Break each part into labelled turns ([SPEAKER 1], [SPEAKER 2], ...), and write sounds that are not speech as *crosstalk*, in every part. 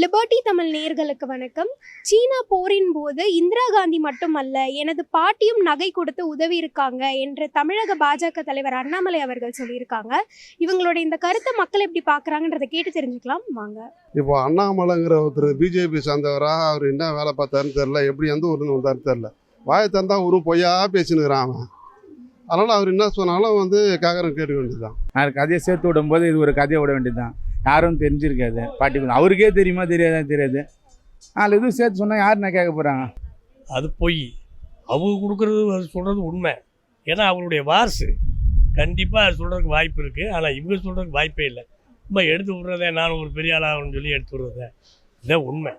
[SPEAKER 1] Liberty Tamil நேயர்களுக்கு வணக்கம். சீனா போரின் போது இந்திரா காந்தி மட்டுமல்ல எனது பாட்டியும் நகை கொடுத்து உதவி இருக்காங்க என்று தமிழக பாஜக தலைவர் அண்ணாமலை அவர்கள் சொல்லியிருக்காங்க. இவங்களோட இந்த கருத்தை மக்கள் எப்படி பார்க்கறாங்கன்றதை கேட்டு தெரிஞ்சுக்கலாம். வாங்க.
[SPEAKER 2] இப்போ அண்ணாமலைங்கிற ஒருத்தர் பிஜேபி சார்ந்தவரா அவர் என்ன வேலை பார்த்தாருன்னு தெரில எப்படி எந்த ஊர்னு வந்தாருன்னு தெரில வாயை தந்தா ஒரு பொய்யா பேசினுக்கிறான் அவன். அதனால் அவர் என்ன சொன்னாலும் வந்து கேட்குறேன் கேட்க வேண்டியதுதான்.
[SPEAKER 3] நான் கதையை சேர்த்து விடும்போது இது ஒரு கதையை விட வேண்டியதுதான். யாரும் தெரிஞ்சிருக்காது. பாட்டி குழந்தை அவருக்கே தெரியுமா? தெரியாதா? தெரியாது. நாலு எதுவும் சேர்த்து சொன்னால் யார் நான் கேட்க போகிறாங்க
[SPEAKER 4] அது பொய். அவங்க கொடுக்குறது அது சொல்கிறது உண்மை. ஏன்னா அவருடைய வாரிசு. கண்டிப்பாக அது சொல்கிறதுக்கு வாய்ப்பு இருக்குது ஆனால் இவங்க சொல்கிறதுக்கு வாய்ப்பே இல்லை. சும்மா எடுத்து விட்றதே நான் ஒரு பெரிய ஆளாகணும்னு சொல்லி எடுத்து விட்றதே. இதுதான் உண்மை.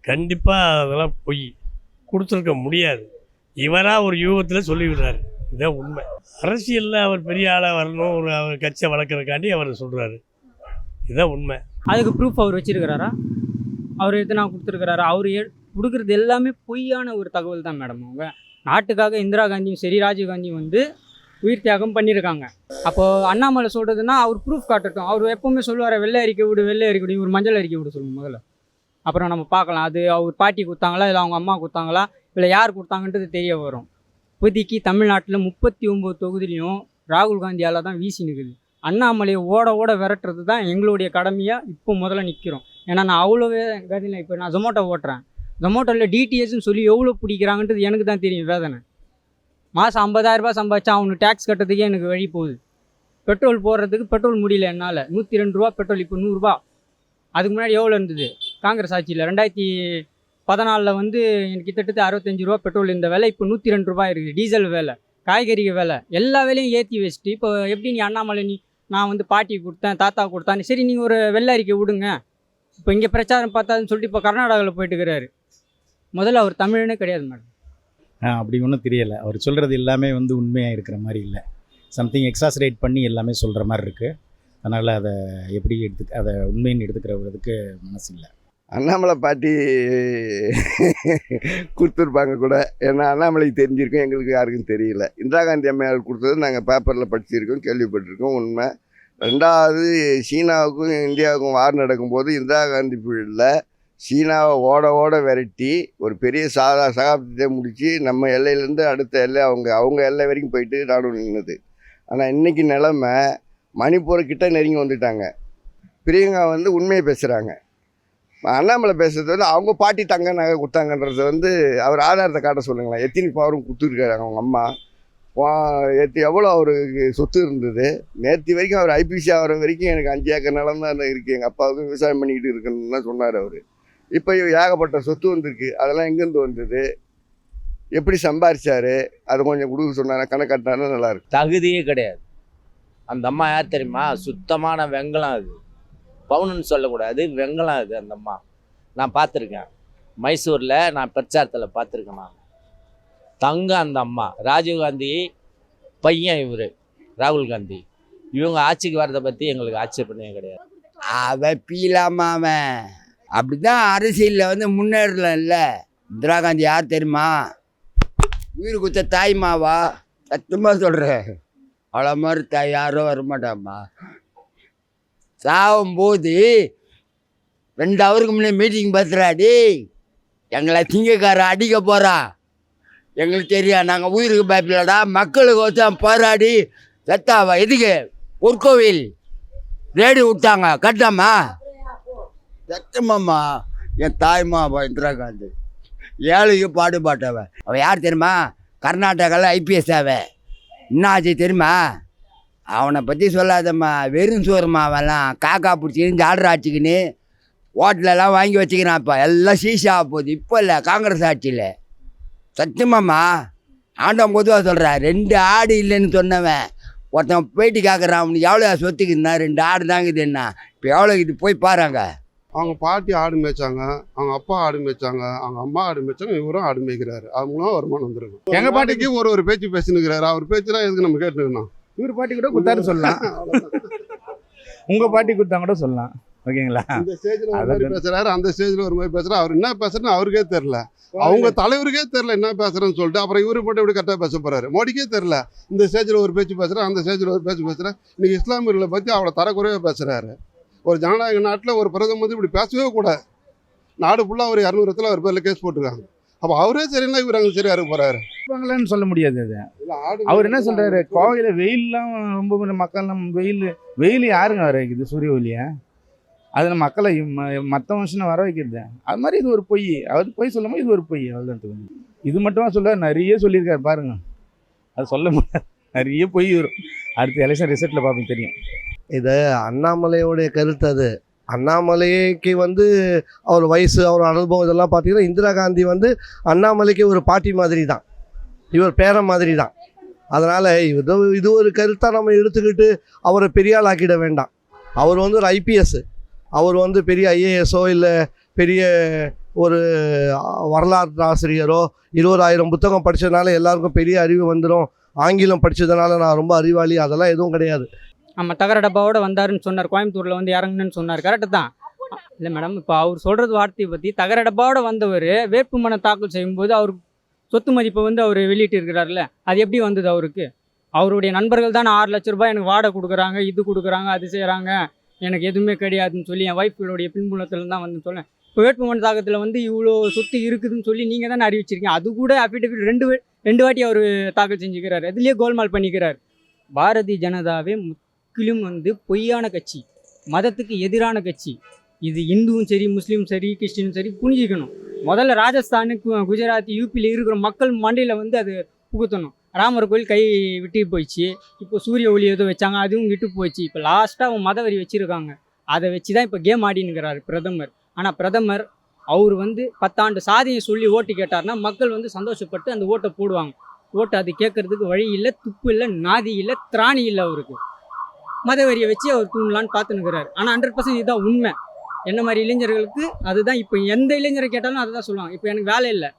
[SPEAKER 4] கண்டிப்பாக அதெல்லாம் பொய். கொடுத்துருக்க முடியாது. இவராக ஒரு யூகத்தில் சொல்லி விடுறாரு. உண்மை. அரசியலில் அவர் பெரிய ஆளாக வரணும் ஒரு அவர் கட்சியை வளர்க்குறக்காண்டி அவர் சொல்கிறாரு இதுதான் உண்மை.
[SPEAKER 5] அதுக்கு ப்ரூஃப் அவர் வச்சிருக்கிறாரா? அவர் எத்தனை கொடுத்துருக்கிறாரா? அவர் எ கொடுக்குறது எல்லாமே பொய்யான ஒரு தகவல் தான் மேடம் அவங்க நாட்டுக்காக இந்திரா காந்தியும் சரி ராஜீவ் காந்தியும் வந்து உயிர் தியாகம் பண்ணியிருக்காங்க. அப்போ அண்ணாமலை சொல்கிறதுனா அவர் ப்ரூஃப் காட்டட்டும். அவர் எப்பவுமே சொல்லுவார் வெள்ளை அறிக்கை விடு வெள்ளை அறிக்கை விடு ஒரு மஞ்சள் அறிக்கை விட சொல்லுவோம் முதல்ல. அப்புறம் நம்ம பார்க்கலாம். அது அவர் பாட்டி கொடுத்தாங்களா இல்லை அவங்க அம்மா கொடுத்தாங்களா இல்லை யார் கொடுத்தாங்கன்றது தெரிய வரும். இப்போதைக்கு தமிழ்நாட்டில் முப்பத்தி ஒம்பது தொகுதியிலையும் ராகுல் காந்தியால் தான் வீசி நிற்குது அண்ணாமலையை ஓட ஓட விரட்டுறது தான் எங்களுடைய கடமையாக இப்போ முதல்ல நிற்கிறோம் ஏன்னா நான் அவ்வளோவே கதியில் இப்போ நான் ஜொமோட்டோ ஓட்டுறேன். ஜொமோட்டோவில் டிடிஎஸ்ன்னு சொல்லி எவ்வளோ பிடிக்கிறாங்கன்றது எனக்கு தான் தெரியும் வேதனை. மாதம் ஐம்பதாயிரரூபா சம்பாதிச்சா அவனுக்கு டேக்ஸ் கட்டுறதுக்கே எனக்கு வழி போகுது. பெட்ரோல் போடுறதுக்கு பெட்ரோல் முடியல என்னால். நூற்றி ரெண்டு ரூபா பெட்ரோல் இப்போ நூறுரூபா அதுக்கு முன்னாடி எவ்வளோ இருந்தது? காங்கிரஸ் ஆட்சியில் ரெண்டாயிரத்தி பதினாலில் வந்து எனக்கு கிட்டத்தட்ட அறுபத்தஞ்சு ரூபா பெட்ரோல் இந்த விலை இப்போ நூற்றி ரெண்டு ரூபாய் இருக்குது. டீசல் விலை காய்கறி விலை எல்லா விலையும் ஏற்றி வச்சுட்டு இப்போ எப்படி நீ அண்ணாமலை நீ நான் வந்து பாட்டி கொடுத்தேன் தாத்தா கொடுத்தான்னு சரி நீங்கள் ஒரு வெள்ள அறிக்கை விடுங்க இப்போ இங்கே பிரச்சாரம் பார்த்தாதுன்னு சொல்லிட்டு இப்போ கர்நாடகாவில் போயிட்டுக்கிறாரு முதல்ல அவர் தமிழனே கிடையாது மேடம்.
[SPEAKER 6] ஆ, அப்படி ஒன்றும் தெரியலை. அவர் சொல்கிறது எல்லாமே வந்து உண்மையாக இருக்கிற மாதிரி இல்லை. சம்திங் எக்ஸாசரேட் பண்ணி எல்லாமே சொல்கிற மாதிரி இருக்குது அதனால் அதை எப்படி எடுத்து அதை உண்மைன்னு எடுத்துக்கிறதுக்கு மனசு இல்லை.
[SPEAKER 7] அண்ணாமலை பாட்டி கொடுத்துருப்பாங்க கூட. ஏன்னா அண்ணாமலைக்கு தெரிஞ்சிருக்கோம் எங்களுக்கு யாருக்கும் தெரியல. இந்திரா காந்தி அம்மையார் கொடுத்தது நாங்கள் பேப்பரில் படிச்சிருக்கோம் கேள்விப்பட்டிருக்கோம் உண்மை. ரெண்டாவது சீனாவுக்கும் இந்தியாவுக்கும் வார் நடக்கும்போது இந்திரா காந்தி பீரியடில் சீனாவை ஓட ஓட விரட்டி ஒரு பெரிய சாதா சகாப்தத்தை முடித்து நம்ம எல்லையிலேருந்து அடுத்த எல்லை அவங்க அவங்க எல்லை வரைக்கும் போயிட்டு நாடு நின்றுது ஆனால் இன்றைக்கி நிலமை மணிப்பூர் கிட்ட நெருங்கி வந்துட்டாங்க. பிரியங்கா வந்து உண்மையை பேசுகிறாங்க அண்ணாமலை பேசுறது வந்து அவங்க பாட்டி தங்க நகை கொடுத்தாங்கன்றது வந்து அவர் ஆதாரத்தை காட்ட சொல்லுங்களேன். எத்தனை பவரும் கொடுத்துருக்காரு அவங்க அம்மா. எத்தி எவ்வளோ அவருக்கு சொத்து இருந்தது. நேற்று வரைக்கும் அவர் ஐபிசி ஆகிற வரைக்கும் எனக்கு அஞ்சு ஏக்கர் நிலம் தான் இருக்குது எங்கள் அப்பாவுக்கு விவசாயம் பண்ணிக்கிட்டு இருக்குன்னு தான் சொன்னார் அவர். இப்போ ஏகப்பட்ட சொத்து வந்திருக்கு. அதெல்லாம் எங்கேருந்து வந்தது? எப்படி சம்பாரிச்சார்? அது கொஞ்சம் கொடுக்க சொன்னார்? கணக்காட்டினா நல்லாயிருக்கும்
[SPEAKER 8] தகுதியே கிடையாது. அந்த அம்மா யார் தெரியுமா? சுத்தமான வெங்கலம் அது. பவுனுன்னு சொல்லக்கூடாது வெங்கலம் அது அந்த அம்மா. நான் பார்த்துருக்கேன். மைசூரில் நான் பிரச்சாரத்தில் பார்த்துருக்கேன் நான். தங்கம் அந்த அம்மா. ராஜீவ்காந்தி பையன் இவர் ராகுல் காந்தி. இவங்க ஆட்சிக்கு வரதை பற்றி எங்களுக்கு ஆட்சேபனையே கிடையாது.
[SPEAKER 9] அவன் பீலாமா அவன். அப்படிதான் அரசியலில் வந்து முன்னேறல இந்திரா காந்தி யார் தெரியுமா? உயிர் குத்த தாய்மாவா? சத்தமாக சொல்கிறேன் அவ்வளோ மாதிரி தாய் யாரும் வரமாட்டாம்மா சாகும்போது ரெண்டு அவருக்கு முன்னே மீட்டிங் பார்த்துறாடி எங்களை திங்கக்காரன் அடிக்க போகிறான் எங்களுக்கு தெரியும் நாங்கள் உயிருக்கு பயப்படலடா மக்களுக்கு ஒருத்தன் போராடி செத்தாவா எதுக்கு? பொற்கோவில் ரேடி விட்டாங்க கட்டாமா? சத்தமாம்மா என் தாய்மாவா இந்திரா காந்தி ஏழைக்கு பாடுபாட்டவன் அவன் யார் தெரியுமா? கர்நாடகாவில் ஐபிஎஸ் அவன் என்ன ஆச்சு தெரியுமா? அவனை பற்றி சொல்லாதம்மா. வெறும் சோறுமா அவன்லாம் காக்கா பிடிச்சி இருந்து ஆர்டர் ஆச்சுக்கின்னு ஹோட்டலெல்லாம் வாங்கி வச்சுக்கிறான் இப்போ எல்லாம் சீசா போகுது. இப்போ இல்லை காங்கிரஸ் ஆட்சியில். சத்தியமாம்மா. ஆண்டவன் பொதுவாக சொல்கிறேன் ரெண்டு ஆடு இல்லைன்னு சொன்னவன் ஒருத்தன் பேட்டி கேட்குறான் அவனுக்கு எவ்வளோ சொத்துக்குதுன்னா ரெண்டு ஆடு தாங்குது என்ன? இப்போ எவ்வளோ இது? போய் பாருங்க
[SPEAKER 2] அவங்க பாட்டி ஆடு மேய்ச்சாங்க அவங்க அப்பா ஆடு மேய்ச்சாங்க அவங்க அம்மா ஆடு மேய்ச்சாங்க இவரும் ஆடு மேய்க்கிறாரு. மூலம் வருமானம் வந்துருக்கும்.
[SPEAKER 3] எங்க
[SPEAKER 2] எங்கள் பாட்டிக்கு ஒரு ஒரு பேச்சு பேசினுக்கிறாரு. அவர் பேச்சுலாம் எதுக்கு நம்ம கேட்டுக்கணும்?
[SPEAKER 3] இவர் பாட்டி கூட கொடுத்தாரு சொல்லலாம். *laughs* உங்கள் பாட்டி கொடுத்தா கூட சொல்லலாம். ஓகேங்களா?
[SPEAKER 2] இந்த ஸ்டேஜ்ல ஒரு மாதிரி
[SPEAKER 3] தான்.
[SPEAKER 2] பேசுறாரு அந்த ஸ்டேஜ்ல ஒரு மாதிரி பேசுறாரு. அவர் என்ன பேசுறன்னு அவருக்கே தெரியல. அவங்க தலைவருக்கே தெரியல என்ன பேசுறேன்னு சொல்லிட்டு அப்புறம் இவரு மட்டும் இப்படி கரெக்டாக பேச போறாரு? மோடிக்கே தெரியல. இந்த ஸ்டேஜ்ல ஒரு பேச்சு பேசுறேன் அந்த ஸ்டேஜ்ல ஒரு பேச்சு பேசுறேன் இன்னைக்கு இஸ்லாமியர்களை பத்தி அவ்வளோ தரக்குறையாக பேசுறாரு. ஒரு ஜனநாயக நாட்டில் ஒரு பிரதமர் வந்து இப்படி பேசவே கூடாது நாடு ஃபுல்லாக ஒரு இரநூறுத்தில் அவர் பேரில் கேஸ் போட்டிருக்காங்க. அப்போ அவரே சரியில்லை இவர் அங்கே சரியா இருக்க போகிறாரு
[SPEAKER 3] இருப்பாங்களான்னு சொல்ல முடியாது அது. அவர் என்ன சொல்றாரு? கோவையில் வெயில்லாம் ரொம்ப மக்கள்லாம் வெயில் வெயில் யாருங்க வர வைக்குது? சூரிய ஒளியை? அதில் மக்களை மற்ற மனுஷனை வர வைக்கிறது. அது மாதிரி இது ஒரு பொய். அவர் பொய் சொல்லும்போது இது ஒரு பொய். அவ்வளோதான் இது மட்டுமா சொல்ல நிறைய சொல்லியிருக்காரு. பாருங்க. அது சொல்ல முடியாது. நிறைய பொய் வரும். அடுத்த எலெக்ஷன் ரிசல்ட்டில் பார்ப்போம். தெரியும்.
[SPEAKER 10] இது அண்ணாமலையோடைய கருத்து அது. அண்ணாமலைக்கு வந்து அவர் வயசு அவர் அனுபவம் இதெல்லாம் பார்த்தீங்கன்னா இந்திரா காந்தி வந்து அண்ணாமலைக்கு ஒரு பாட்டி மாதிரி தான் இவர் பேரை மாதிரி தான் அதனால் இது இது ஒரு கருத்தாக நம்ம எடுத்துக்கிட்டு அவரை பெரிய வேண்டாம். அவர் வந்து ஒரு ஐபிஎஸ்ஸு அவர் வந்து பெரிய ஐஏஎஸோ இல்லை பெரிய ஒரு வரலாற்று ஆசிரியரோ இருபதாயிரம் புத்தகம் படித்ததுனால எல்லாருக்கும் பெரிய அறிவு வந்துடும் ஆங்கிலம் படித்ததுனால நான் ரொம்ப அறிவாளி. அதெல்லாம் எதுவும் கிடையாது.
[SPEAKER 5] நம்ம தகர டப்பாவோட வந்தாருன்னு சொன்னார். கோயம்புத்தூரில் வந்து இறங்குனேன்னு சொன்னார். கரெக்டு தான். இல்லை மேடம் இப்போ அவர் சொல்கிறது வார்த்தையை பற்றி தகர டப்பாவோட வந்தவர் வேட்புமனை தாக்கல் செய்யும்போது அவர் சொத்து மதிப்பை வந்து அவர் வெளியிட்டு இருக்கிறார்ல அது எப்படி வந்தது அவருக்கு? அவருடைய நண்பர்கள் தான் ஆறு லட்ச ரூபாய் எனக்கு வாடகை கொடுக்குறாங்க இது கொடுக்குறாங்க அது செய்கிறாங்க எனக்கு எதுவுமே கிடையாதுன்னு சொல்லி என் ஒய்ஃப்களுடைய பின்புலத்தில் தான் வந்து சொல்லேன் இப்போ வேட்புமனு தாக்கத்தில் வந்து இவ்வளோ சொத்து இருக்குதுன்னு சொல்லி நீங்கள் தானே அறிவிச்சிருக்கீங்க. அது கூட அஃபிடவிட் ரெண்டு ரெண்டு வாட்டி அவர் தாக்கல் செஞ்சுக்கிறார். அதுலேயே கோல்மால் பண்ணிக்கிறார். பாரதிய ஜனதாவே முற்றிலும் வந்து பொய்யான கட்சி மதத்துக்கு எதிரான கட்சி. இது இந்துவும் சரி முஸ்லீமும் சரி கிறிஸ்டினும் சரி புரிஞ்சிக்கணும். முதல்ல ராஜஸ்தானுக்கு குஜராத் யூபியில் இருக்கிற மக்கள் மண்டையில் வந்து அது புகுத்தணும். ராமர் கோயில் கை விட்டு போயிடுச்சு. இப்போ சூரிய ஒளி எதுவும் வச்சாங்க அதுவும் விட்டு போச்சு இப்போ லாஸ்ட்டாக அவங்க மதவரி வச்சுருக்காங்க. அதை வச்சு தான் இப்போ கேம் ஆடினுங்கிறாரு பிரதமர். ஆனால் பிரதமர் அவர் வந்து பத்தாண்டு சாதியை சொல்லி ஓட்டு கேட்டார்னா மக்கள் வந்து சந்தோஷப்பட்டு அந்த ஓட்டை போடுவாங்க. ஓட்டு அது கேட்கறதுக்கு வழி இல்லை துப்பு இல்லை நாதி இல்லை திராணி இல்லை அவருக்கு. மதவரியை வச்சு அவர் தூண்டலான்னு பார்த்துனுக்கிறாரு ஆனால் ஹண்ட்ரட் பர்சன்ட் இதுதான் உண்மை. என்ன மாதிரி இளைஞர்களுக்கு அதுதான் இப்போ எந்த இளைஞரை கேட்டாலும் அதை தான் சொல்லுவாங்க. இப்போ எனக்கு வேலை இல்லை.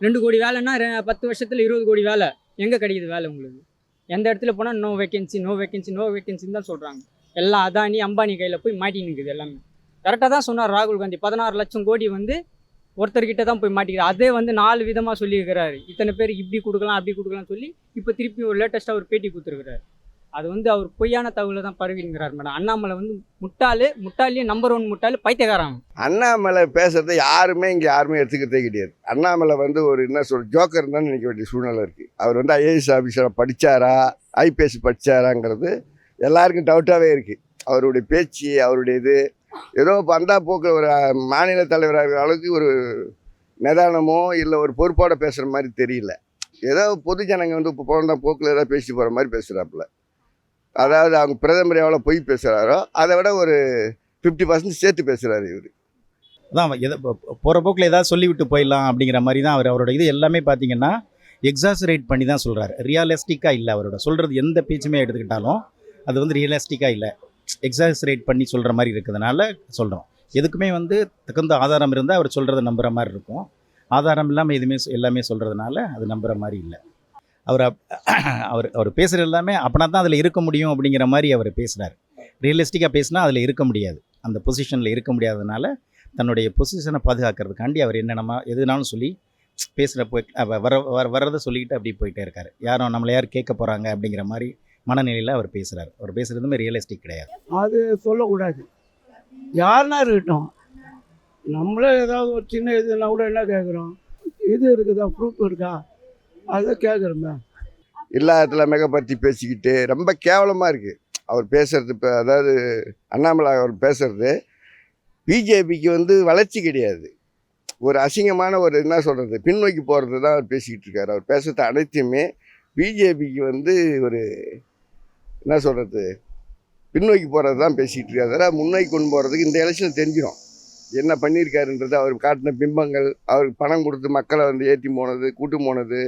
[SPEAKER 5] ரெண்டு கோடி வேலைன்னா பத்து வருஷத்தில் இருபது கோடி வேலை. எங்கே கிடைக்குது வேலை உங்களுக்கு? எந்த இடத்துல போனால் no vacancy no vacancy no வேகன்சின்னு தான் சொல்கிறாங்க எல்லாம் அதானி அம்பானி கையில் போய் மாட்டி நிற்குது எல்லாமே. கரெக்டாக தான் சொன்னார் ராகுல் காந்தி. பதினாறு லட்சம் கோடி வந்து ஒருத்தர்கிட்ட தான் போய் மாட்டிக்கிறார் அதே வந்து நாலு விதமாக சொல்லியிருக்கிறாரு. இத்தனை பேர் இப்படி கொடுக்கலாம் அப்படி கொடுக்கலாம்னு சொல்லி இப்போ திருப்பி ஒரு லேட்டஸ்ட்டாக ஒரு பேட்டி கொடுத்துருக்குறாரு. அது வந்து அவர் பொய்யான தகவலை தான் பரவிங்கிறார் மேடம். அண்ணாமலை வந்து முட்டாளு முட்டாளியும் நம்பர் ஒன் முட்டாளு பைத்தியக்காரன்.
[SPEAKER 7] அண்ணாமலை பேசுகிறத யாருமே இங்கே யாருமே எடுத்துக்கிறதே கிடையாது. அண்ணாமலை வந்து ஒரு என்ன சொல் ஜோக்கர் தான் நினைக்க வேண்டிய சூழ்நிலை இருக்குது அவர் வந்து ஐஏஎஸ் ஆஃபீஸராக படித்தாரா ஐபிஎஸ் படித்தாராங்கிறது எல்லாருக்கும் டவுட்டாகவே இருக்குது அவருடைய பேச்சு அவருடைய இது ஏதோ பந்தா போக்கு ஒரு மாநில தலைவராக இருக்கிற அளவுக்கு ஒரு நிதானமோ இல்லை ஒரு பொறுப்போட பேசுகிற மாதிரி தெரியல. ஏதோ பொது ஜனங்க வந்து இப்போ போன போக்கில் ஏதாவது பேசி போகிற மாதிரி பேசுகிறாப்புல அதாவது அவங்க பிரதமர் எவ்வளோ பொய் பேசுகிறாரோ அதை விட ஒரு ஃபிஃப்டி பர்சன்ட் சேர்த்து பேசுகிறாரு இவர்.
[SPEAKER 6] அதான் எதை போகிற போக்கில் ஏதாவது சொல்லிவிட்டு போயிடலாம் அப்படிங்கிற மாதிரி தான் அவர் அவரோட இது எல்லாமே பார்த்தீங்கன்னா எக்ஸாசரேட் பண்ணி தான் சொல்கிறாரு ரியலிஸ்டிக்காக இல்லை அவரோட. சொல்கிறது எந்த பேச்சுமே எடுத்துக்கிட்டாலும் அது வந்து ரியலிஸ்டிக்காக இல்லை. எக்ஸாசரேட் பண்ணி சொல்கிற மாதிரி இருக்கிறதுனால சொல்கிறோம் எதுக்குமே வந்து தகுந்த ஆதாரம் இருந்தால் அவர் சொல்கிறத நம்புகிற மாதிரி இருக்கும். ஆதாரம் இல்லாமல் எதுவுமே எல்லாமே சொல்கிறதுனால அது நம்புகிற மாதிரி இல்லை. அவர் அப்- அவர் அவர் பேசுகிற எல்லாமே அப்படின்னா தான் அதில் இருக்க முடியும் அப்படிங்கிற மாதிரி அவர் பேசுகிறார் ரியலிஸ்டிக்காக பேசினா அதில் இருக்க முடியாது. அந்த பொசிஷனில் இருக்க முடியாததுனால தன்னுடைய பொசிஷனை பாதுகாக்கிறதுக்காண்டி அவர் என்னென்னமா எதுனாலும் சொல்லி பேசுகிற போய் வர வர வர்றதை சொல்லிக்கிட்டு அப்படியே போயிட்டே இருக்கார். யாரும் நம்மளை யார் கேட்க போகிறாங்க அப்படிங்கிற மாதிரி மனநிலையில் அவர் பேசுகிறார் அவர் பேசுகிறதுமே ரியலிஸ்டிக் கிடையாது.
[SPEAKER 11] அது சொல்லக்கூடாது. யாருன்னா இருக்கட்டும். நம்மளே ஏதாவது ஒரு சின்ன இதுனா கூட என்ன கேட்குறோம் இது இருக்குதா? ப்ரூஃப் இருக்கா? அதை கேட்குறோமே.
[SPEAKER 7] இடத்துல மிகப்படுத்தி பேசிக்கிட்டு ரொம்ப கேவலமாக இருக்குது அவர் பேசுறது இப்போ அதாவது அண்ணாமலை அவர் பேசுறது பிஜேபிக்கு வந்து வளர்ச்சி கிடையாது. ஒரு அசிங்கமான ஒரு என்ன சொல்கிறது பின்னோக்கி போகிறது தான் அவர் பேசிக்கிட்டு இருக்கார். அவர் பேசுறது அனைத்தையுமே பிஜேபிக்கு வந்து ஒரு என்ன சொல்கிறது பின்னோக்கி போகிறது தான் பேசிக்கிட்டு இருக்காரு. அதாவது முன்னோக்கி கொண்டு போகிறதுக்கு இந்த எலெக்ஷன் தெரிஞ்சிடும் என்ன பண்ணியிருக்காருன்றது அவர் காட்டின பிம்பங்கள் அவருக்கு பணம் கொடுத்து மக்களை வந்து ஏற்றி போனது கூட்டு போனது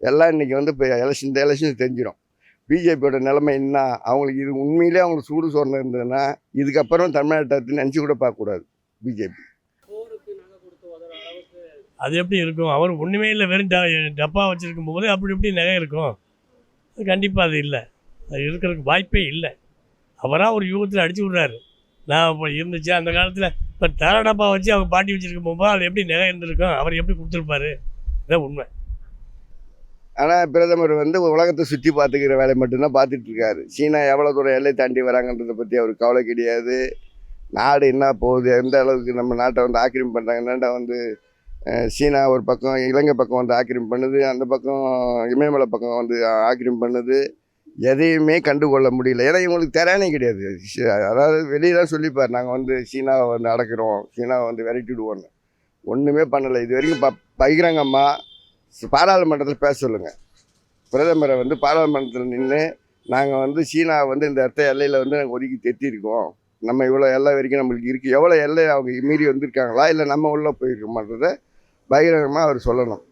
[SPEAKER 7] எல்லாம் இன்றைக்கி வந்து இப்போ எலெக்ஷன் இந்த எலெக்ஷன் தெரிஞ்சிடும் பிஜேபியோட நிலைமை என்ன? அவங்களுக்கு இது உண்மையிலே அவங்களுக்கு சூடு சோர்ந்து இருந்ததுன்னா இதுக்கப்புறம் தமிழ்நாட்டை நினச்சி கூட பார்க்கக்கூடாது பிஜேபி.
[SPEAKER 4] அது எப்படி இருக்கும்? அவர் ஒன்றுமே இல்லை வெறும் ட டப்பா வச்சுருக்கும் போது அப்படி எப்படி நகை இருக்கும். கண்டிப்பாக அது இல்லை. அது இருக்கிறதுக்கு வாய்ப்பே இல்லை. அவராக ஒரு யுகத்தில் அடிச்சு விட்றாரு. நான் இப்போ இருந்துச்சு அந்த காலத்தில் இப்போ தர டப்பா வச்சு அவங்க பாட்டி வச்சுருக்கும் போது அது எப்படி நகை இருந்திருக்கும்? அவர் எப்படி கொடுத்துருப்பாரு? இதான் உண்மை.
[SPEAKER 7] ஆனால் பிரதமர் வந்து உலகத்தை சுற்றி பார்த்துக்கிற வேலையை மட்டும்தான் பார்த்துட்ருக்காரு சீனா எவ்வளோ தூரம் எல்லை தாண்டி வராங்கன்றதை பற்றி அவருக்கு கவலை கிடையாது. நாடு என்ன போகுது எந்த அளவுக்கு நம்ம நாட்டை வந்து ஆக்கிரமி பண்ணுறாங்க என்னடா வந்து சீனா ஒரு பக்கம் இலங்கை பக்கம் வந்து ஆக்கிரமி பண்ணுது அந்த பக்கம் இமயமலை பக்கம் வந்து ஆக்கிரமி பண்ணுது. எதையுமே கண்டுகொள்ள முடியல. ஏன்னா இவங்களுக்கு திறனே கிடையாது. அதாவது வெளியே தான் சொல்லிப்பார் நாங்கள் வந்து சீனாவை வந்து அடக்கிறோம் சீனாவை வந்து விரட்டிடுவோன்னு ஒன்றுமே பண்ணலை. இது வரைக்கும் ப பகிரங்கம்மா. பாராளுமன்றத்தில் பேச சொல்லுங்கள் பிரதமரை வந்து பாராளுமன்றத்தில் நின்று நாங்கள் வந்து சீனா வந்து இந்த இடத்த எல்லையில் வந்து நாங்கள் ஒதுக்கி தெத்திருக்கோம். நம்ம இவ்வளோ எல்லை வரைக்கும் நம்மளுக்கு இருக்குது எவ்வளோ எல்லை அவங்க மீறி வந்திருக்காங்களா? இல்லை நம்ம உள்ளே போயிருக்கோமான்றதை பகிரங்கமாக அவர் சொல்லணும்.